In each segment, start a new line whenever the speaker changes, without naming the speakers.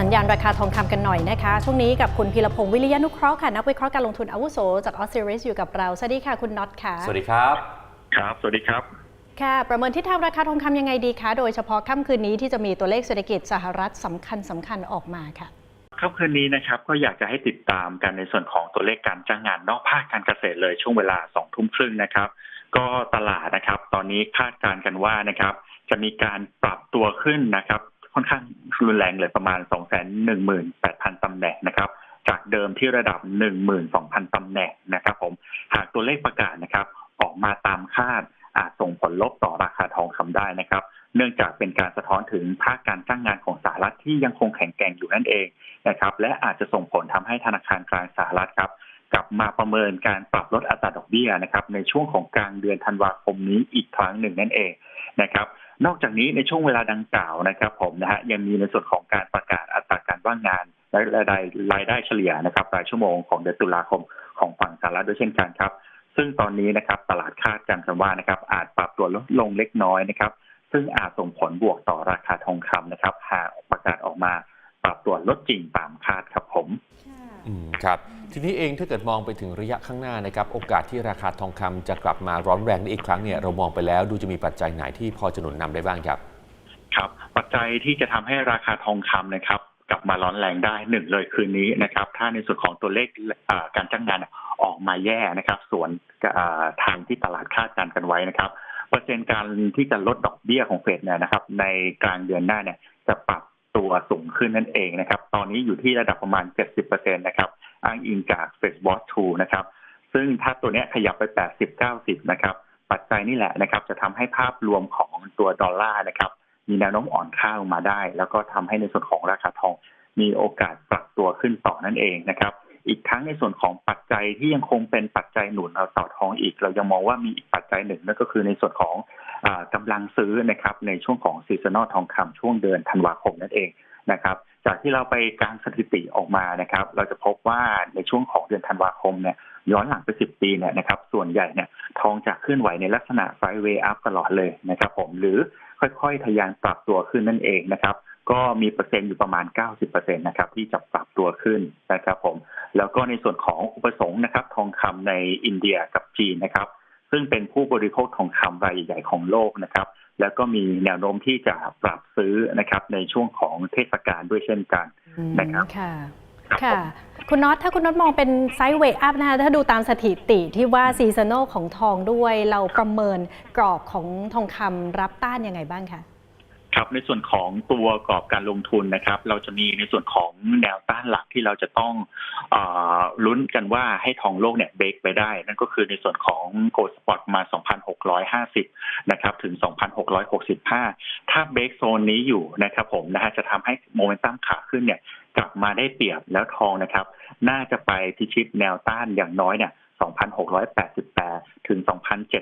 สัญญาณราคาทองคำกันหน่อยนะคะ ช่วงนี้กับคุณพีรพงศ์วิริยานุเคราะห์ค่ะนักวิเคราะห์การลงทุนอาวุโสจากออสเตรเลียอยู่กับเรา สวัสดีค่ะคุณน็อตค่ะ
สวัสดีครับ
ครับ สวัสดีครับ
ค่ะ ประเมินทิศทางราคาทองคำยังไงดีคะ โดยเฉพาะค่ำคืนนี้ที่จะมีตัวเลขเศรษฐกิจสหรัฐสำคัญสำคัญออกมาค่ะ
ค่ำคืนนี้นะครับก็อยากจะให้ติดตามกันในส่วนของตัวเลขการจ้างงานนอกภาคการเกษตรเลยช่วงเวลาสองทุ่มครึ่งนะครับ ก็ตลาดนะครับ ตอนนี้คาดการณ์กันว่านะครับ จะมีการปรับตัวขึ้นนะครับ ค่อนข้างรุนแรงเลยประมาณ 218,000 ตำแหน่งนะครับ จากเดิมที่ระดับ 12,000 ตำแหน่งนะครับ ผมหากตัวเลขประกาศนะครับ ออกมาตามคาดอาจส่งผลลบต่อราคาทองคำได้นะครับ เนื่องจากเป็นการสะท้อนถึงภาคการจ้างงานของสหรัฐที่ยังคงแข็งแกร่งอยู่นั่นเองนะครับ และอาจจะส่งผลทำให้ธนาคารกลางสหรัฐครับกลับมาประเมินการปรับลดอัตราดอกเบี้ยนะครับในช่วงของกลางเดือนธันวาคมนี้อีกครั้งหนึ่งนั่นเองนะครับ นอกจากนี้ในช่วงเวลาดังกล่าวนะครับผมนะฮะยังมีในส่วนของการประกาศอัตราการว่างงานและรายได้รายได้เฉลี่ยนะครับรายชั่วโมงของเดือนตุลาคมของฝั่งสหรัฐด้วยเช่นกันครับ ซึ่งตอนนี้นะครับตลาดคาดการณ์กันว่านะครับอาจปรับตัวลดลงเล็กน้อยนะครับซึ่งอาจส่งผลบวกต่อราคาทองคำนะครับหากประกาศออกมาปรับตัวลดจริงตามคาดครับผม
อืมครับทีนี้เองถ้าเกิดมองไปถึงระยะข้างหน้านะครับโอกาสที่ราคาทองคำจะกลับมาร้อนแรงได้อีกครั้งเนี่ยเรามองไปแล้วดูจะมีปัจจัยไหนที่พอจะหนุนนำได้บ้างครับ
ครับ ปัจจัยที่จะทำให้ราคาทองคำนะครับกลับมาร้อนแรงได้หนึ่งเลยคืนนี้นะครับ ถ้าในส่วนของตัวเลขการจ้างงานออกมาแย่นะครับ ส่วนทางที่ตลาดคาดการณ์กันไว้นะครับเปอร์เซ็นต์การที่จะลดดอกเบี้ยของเฟดเนี่ยนะครับ ในกลางเดือนหน้าเนี่ยจะปรับ ตัวสูงขึ้นนั่นเองนะครับ ตอนนี้อยู่ที่ระดับประมาณ 70%นะครับ อ้างอิงจาก Facebook 2นะครับ ซึ่งถ้าตัวนี้ขยับไป 80-90 นะครับ ปัจจัยนี่แหละนะครับ จะทำให้ภาพรวมของตัวดอลลาร์นะครับ มีแนวโน้มอ่อนค่าลงมาได้ แล้วก็ทำให้ในส่วนของราคาทองมีโอกาสปรับตัวขึ้นต่อนั่นเองนะครับ อีกทั้งในส่วนของปัจจัยที่ยังคงเป็นปัจจัยหนุนเราต่อทองอีก เรายังมองว่ามีอีกปัจจัยหนึ่งนั่นก็คือในส่วนของอากำลังซื้อนะครับในช่วงของซีซันอลทองคำช่วงเดือนธันวาคมนั่นเองนะครับ จากที่เราไปกางสถิติออกมานะครับ เราจะพบว่าในช่วงของเดือนธันวาคมเนี่ยย้อนหลังไป10ปีเนี่ยนะครับ ส่วนใหญ่เนี่ยทองจะเคลื่อนไหวในลักษณะไซด์เวย์อัพตลอดเลยนะครับ ผมหรือค่อยๆ ทะยานปรับตัวขึ้นนั่นเองนะครับ ก็มีเปอร์เซ็นต์อยู่ประมาณ 90%นะครับที่จะปรับตัวขึ้นนะครับผม แล้วก็ในส่วนของอุปสงค์นะครับ ทองคำในอินเดียกับจีนนะครับ ซึ่งเป็นผู้บริโภคทองคำรายใหญ่ของโลกนะครับ แล้วก็มีแนวโน้มที่จะปรับซื้อนะครับ ในช่วงของเทศกาลด้วยเช่นกัน
อืม
นะครับ
ค่ะ
ครับ
ค่ะ
ผม
คุณน็อตถ้าคุณน็อตมองเป็นไซด์เวย์อัพนะคะถ้าดูตามสถิติที่ว่าซีซันอลของทองด้วยเราประเมินกรอบของทองคำรับต้านยังไงบ้างคะ
ครับในส่วนของตัวกรอบการลงทุนนะครับ เราจะมีในส่วนของแนวต้านหลักที่เราจะต้องออลุ้นกันว่าให้ทองโลกเนี่ยเบรกไปได้ นั่นก็คือในส่วนของโกลด์สปอตมา 2,650 นะครับ ถึง 2,665 ถ้าเบรกโซนนี้อยู่นะครับผมนะฮะจะทำให้โมเมนตัมขาขึ้นเนี่ยกลับมาได้เปรียบแล้วทองนะครับ น่าจะไปพิชิตแนวต้านอย่างน้อยเนี่ย2,688 ถึง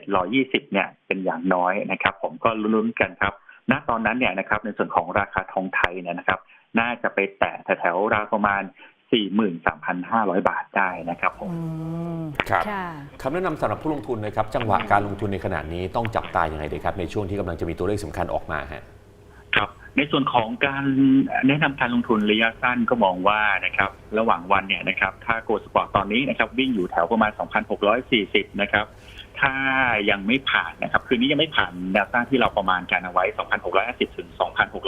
2,720 เนี่ยเป็นอย่างน้อยนะครับ ผมก็ลุ้นๆกันครับ ณตอนนั้นเนี่ยนะครับในส่วนของราคาทองไทยเนี่ยนะครับ น่าจะไปแตะแถวๆราวประมาณ 43,500 บาทได้นะครับผม
อืม
ครับ
ค่ะ
คำแนะนำสำหรับผู้ลงทุนนะครับ จังหวะการลงทุนในขณะนี้ต้องจับตาอย่างไรดีครับ ในช่วงที่กำลังจะมีตัวเลขสำคัญออกมาฮะ
ครับในส่วนของการแนะนำการลงทุนระยะสั้นก็มองว่านะครับระหว่างวันเนี่ยนะครับถ้าโกลด์สปอร์ตตอนนี้นะครับวิ่งอยู่แถวประมาณ 2,640 นะครับ ถ้ายังไม่ผ่านนะครับ คืนนี้ยังไม่ผ่านแนวต้านที่เราประมาณการเอาไว้ 2,650 ถึง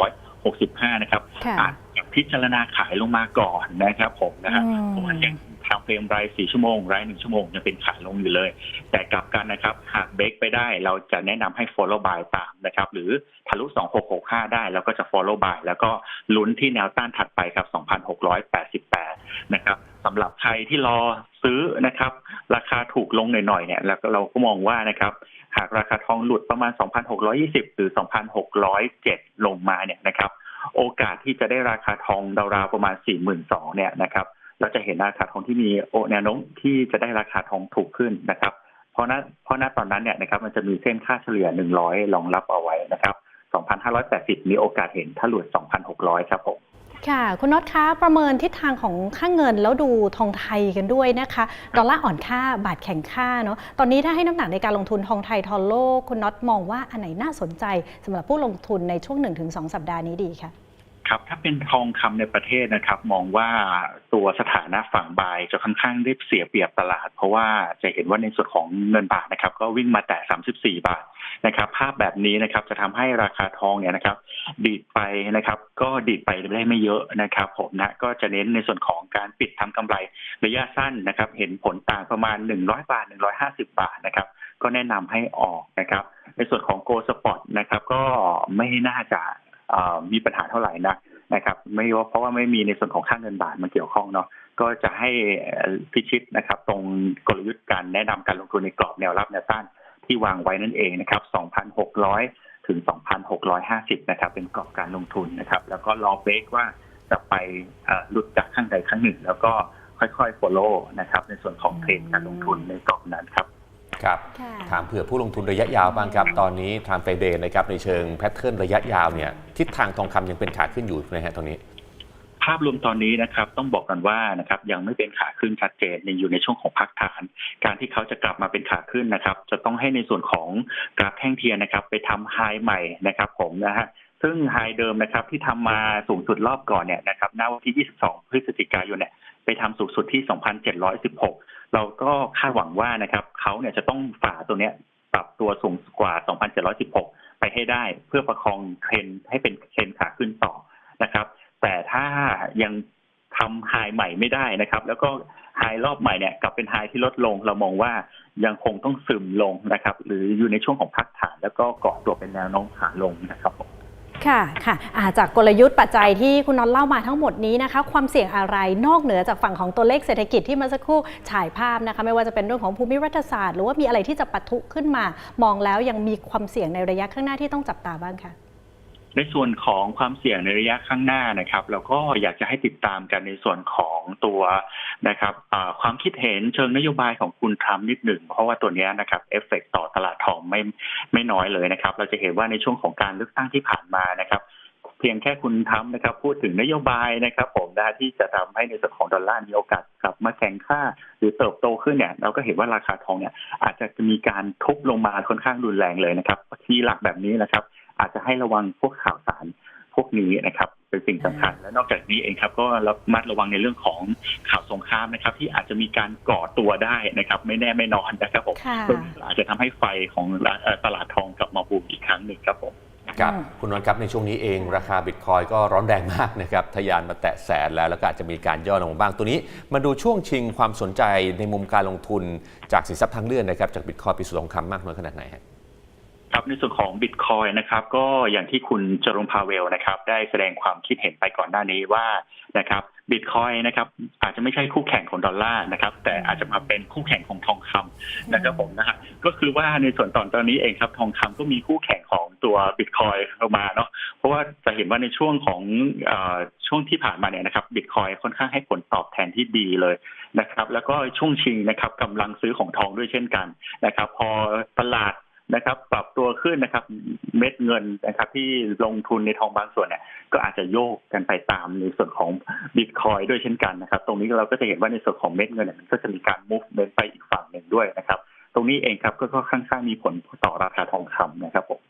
2,665 นะครับ
ค่ะ
อาจจะพิจารณาขายลงมาก่อนนะครับผมนะฮะ
อืม
เพราะว่ายัง ทำเฟรมราย4ชั่วโมงราย1ชั่วโมงยังเป็นขาลงอยู่เลย แต่กลับกันนะครับ หากเบรกไปได้เราจะแนะนำให้ follow by ตามนะครับ หรือทะลุ 2665 ได้แล้วก็จะ follow by แล้วก็ลุ้นที่แนวต้านถัดไปครับ 2688 นะครับสำหรับใครที่รอซื้อนะครับ ราคาถูกลงหน่อยๆเนี่ยแล้วเราก็มองว่านะครับหากราคาทองหลุดประมาณ 2,620 หรือ 2,607 ลงมาเนี่ยนะครับ โอกาสที่จะได้ราคาทองราวๆประมาณ 42,000เนี่ยนะครับ เราจะเห็นราคาทองที่มีโอแนวโน้มที่จะได้ราคาทองถูกขึ้นนะครับ เพราะณเพราะณตอนนั้นเนี่ยนะครับมันจะมีเส้นค่าเฉลี่ย 100รองรับเอาไว้นะครับ 2,580 มีโอกาสเห็นถ้าหลุด 2,600 ครับผม
ค่ะ คุณน็อตคะประเมินทิศทางของค่าเงินแล้วดูทองไทยกันด้วยนะคะดอลลาร์อ่อนค่าบาทแข็งค่าเนาะตอนนี้ถ้าให้น้ำหนักในการลงทุนทองไทยทองโลก คุณน็อตมองว่าอันไหนน่าสนใจสำหรับผู้ลงทุนในช่วง 1-2 สัปดาห์นี้ดีคะ
ครับถ้าเป็นทองคำในประเทศนะครับ มองว่าตัวสถานะฝั่งบายจะค่อนข้างได้เสียเปรียบตลาด เพราะว่าจะเห็นว่าในส่วนของเงินบาทนะครับ ก็วิ่งมาแต่ 34 บาทนะครับ ภาพแบบนี้นะครับจะทำให้ราคาทองเนี่ยนะครับ ดีดไปนะครับ ก็ดีดไปได้ไม่เยอะนะครับ ผมนะก็จะเน้นในส่วนของการปิดทำกำไรระยะสั้นนะครับ เห็นผลต่างประมาณ 100 บาท 150 บาทนะครับ ก็แนะนำให้ออกนะครับ ในส่วนของโกลสปอร์ตนะครับ ก็ไม่น่าจะ มีปัญหาเท่าไหร่นะนะครับ ไม่ว่าเพราะว่าไม่มีในส่วนของค่างเงินบาทมาเกี่ยวข้องเนาะก็จะให้พิชิตนะครับ ตรงกลยุทธ์การแนะนำการลงทุนในกรอบแนวรับแนวต้านที่วางไว้นั่นเองนะครับ2,600 ถึง 2,650 นะครับ เป็นกรอบการลงทุนนะครับ แล้วก็รอเบรกว่าจะไปหลุดจากข้างใดข้างหนึ่ง แล้วก็ค่อยๆ follow นะครับ ในส่วนของเทรนด์การลงทุนในกรอบนั้นครับ
ครับ
ค่ะ
ถามเผื่อผู้ลงทุนระยะยาวบ้างครับ ตอนนี้ทางเฟเดนะครับในเชิงแพทเทิร์นระยะยาวเนี่ยทิศทางทองคำยังเป็นขาขึ้นอยู่นะฮะตรงนี้
ภาพรวมตอนนี้นะครับต้องบอกกันว่านะครับยังไม่เป็นขาขึ้นชัดเจนยังอยู่ในช่วงของพักฐาน การที่เขาจะกลับมาเป็นขาขึ้นนะครับ จะต้องให้ในส่วนของกราฟแท่งเทียนนะครับ ไปทำไฮใหม่นะครับผมนะฮะซึ่งไฮเดิมนะครับที่ทำมาสูงสุดรอบก่อนเนี่ยนะครับณวันที่ 22 พฤศจิกายนเนี่ยไปทำสูงสุดที่ 2,716 เราก็คาดหวังว่านะครับเขาเนี่ยจะต้องฝ่าตัวเนี้ยปรับตัวสูงกว่า 2,716 ไปให้ได้เพื่อประคองเทรนให้เป็นเทรนขาขึ้นต่อนะครับ แต่ถ้ายังทำไฮใหม่ไม่ได้นะครับ แล้วก็ไฮรอบใหม่เนี่ยกลับเป็นไฮที่ลดลง เรามองว่ายังคงต้องซึมลงนะครับ หรืออยู่ในช่วงของพักฐานแล้วก็เกาะตัวเป็นแนวโน้มขาลงนะครับผม
ค่ะค่ะาจากกลยุทธ์ปัจจัยที่คุณน็อตเล่ามาทั้งหมดนี้นะคะ ความเสี่ยงอะไรนอกเหนือจากฝั่งของตัวเลขเศรษฐกิจที่เมื่อสักครู่ฉายภาพนะคะ ไม่ว่าจะเป็นเรื่องของภูมิรัฐศาสตร์ หรือว่ามีอะไรที่จะปะทุขึ้นมา มองแล้วยังมีความเสี่ยงในระยะข้างหน้าที่ต้องจับตาบ้างค่ะ
ในส่วนของความเสี่ยงในระยะข้างหน้านะครับ เราก็อยากจะให้ติดตามกันในส่วนของตัวนะครับความคิดเห็นเชิงนโยบายของคุณทรัมป์นิดหนึ่ง เพราะว่าตัวนี้นะครับเอฟเฟกต่อตลาดทองไม่ไม่น้อยเลยนะครับ เราจะเห็นว่าในช่วงของการเลือกตั้งที่ผ่านมานะครับเพียงแค่คุณทรัมนะครับ พูดถึงนโยบายนะครับ ผมนะที่จะทำให้ในส่วนของดอลลาร์มีโอกาสกลับมาแข็งค่า หรือเติบโตขึ้นเนี่ย เราก็เห็นว่าราคาทองเนี่ย อาจจะมีการทุบลงมาค่อนข้างรุนแรงเลยนะครับที่หลักแบบนี้นะครับ อาจจะให้ระวังพวกข่าวสารพวกนี้นะครับเป็นสิ่งสำคัญและนอกจากนี้เองครับก็ระมัดระวังในเรื่องของข่าวสงครามนะครับ ที่อาจจะมีการก่อตัวได้นะครับ ไม่แน่ไม่นอนนะครับผม
ค่ะ
ซึ่งอาจจะทำให้ไฟของร้านเอ่อตลาดทองกลับมาบูมอีกครั้งหนึ่งครับผม
ครับ
อืม
คุณนนท์ครับในช่วงนี้เองราคาบิตคอยก็ร้อนแรงมากนะครับทะยานมาแตะแสนแล้วแล้วก็อาจจะมีการย่อลงมาบ้างตัวนี้ มาดูช่วงชิงความสนใจในมุมการลงทุนจากสินทรัพย์ทางเลือกนะครับจากบิตคอยไปสู่ทองคำมากน้อยขนาดไหนฮะ
ครับในส่วนของบิตคอยนะครับก็อย่างที่คุณจร์มพาเวลนะครับ ได้แสดงความคิดเห็นไปก่อนหน้านี้ว่านะครับบิตคอยนะครับอาจจะไม่ใช่คู่แข่งของดอลลาร์นะครับ แต่อาจจะมาเป็นคู่แข่งของทองคำนะครับผมนะฮะก็คือว่าในส่วนตอนตอนนี้เองครับทองคำก็มีคู่แข่งของตัวบิตคอยเข้ามาเนาะเพราะว่าจะเห็นว่าในช่วงของเออช่วงที่ผ่านมาเนี่ยนะครับบิตคอยค่อนข้างให้ผลตอบแทนที่ดีเลยนะครับ แล้วก็ช่วงชิงนะครับกำลังซื้อของทองด้วยเช่นกันนะครับ พอตลาด นะครับ ปรับตัวขึ้นนะครับ เม็ดเงินนะครับ ที่ลงทุนในทองบางส่วนเนี่ย ก็อาจจะโยกกันไปตามในส่วนของบิตคอยด้วยเช่นกันนะครับ ตรงนี้เราก็จะเห็นว่าในส่วนของเม็ดเงินเนี่ยมันก็จะมีการมุฟเดินไปอีกฝั่งหนึ่งด้วยนะครับ ตรงนี้เองครับก็ก็ค่อนข้างมีผลต่อราคาทองคำนะครับผม